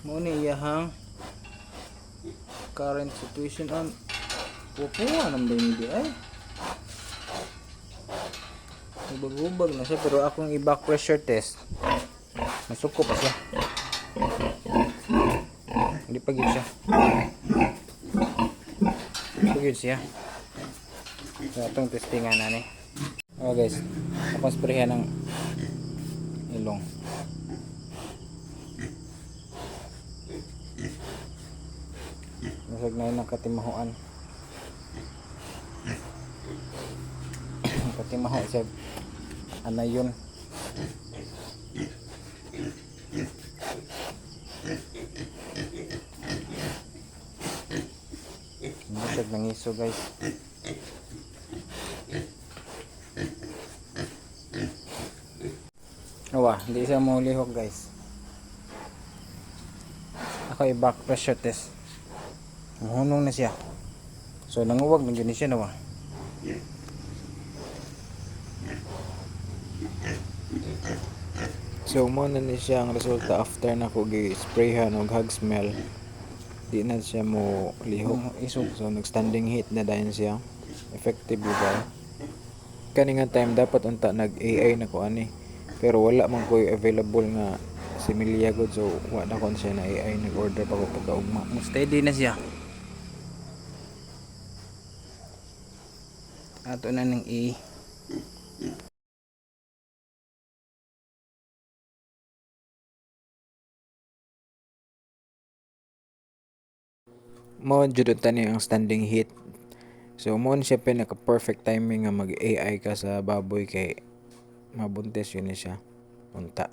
mo ni iyahang current situation on. Pupuha nang ba hindi ay Hubag-hubag na siya pero akong i-back pressure test masuko pa siya. Hindi pa siya. Hindi pa gyud siya. So itong testingan na ni. Oh guys. Akong sprayhan ng ilong Masag na yun ang katimahuan. Ang katimaho siya. Ano yun? Masag ng iso guys. Awa, hindi siya mulihok guys. Ako i-back pressure test. Mahunong na siya. So nanguwag na gani siya nawa. So mo na ni siya ang resulta after na ko gi-sprayhan og hog smell. Di na siya mo lihok. Isog. So nag standing heat na dayon siya. Effective ba? Kani nga time dapat unta nag AI na ko ani. Pero wala man ko available nga similia good so wala kon siya na AI nag order pa ko pagkaugma. Steady na siya. Ato na ng A. Mo jud tani ang standing heat. So mo siya pinaka perfect timing nga mag AI ka sa baboy kay mabuntis yun ni siya. Unta.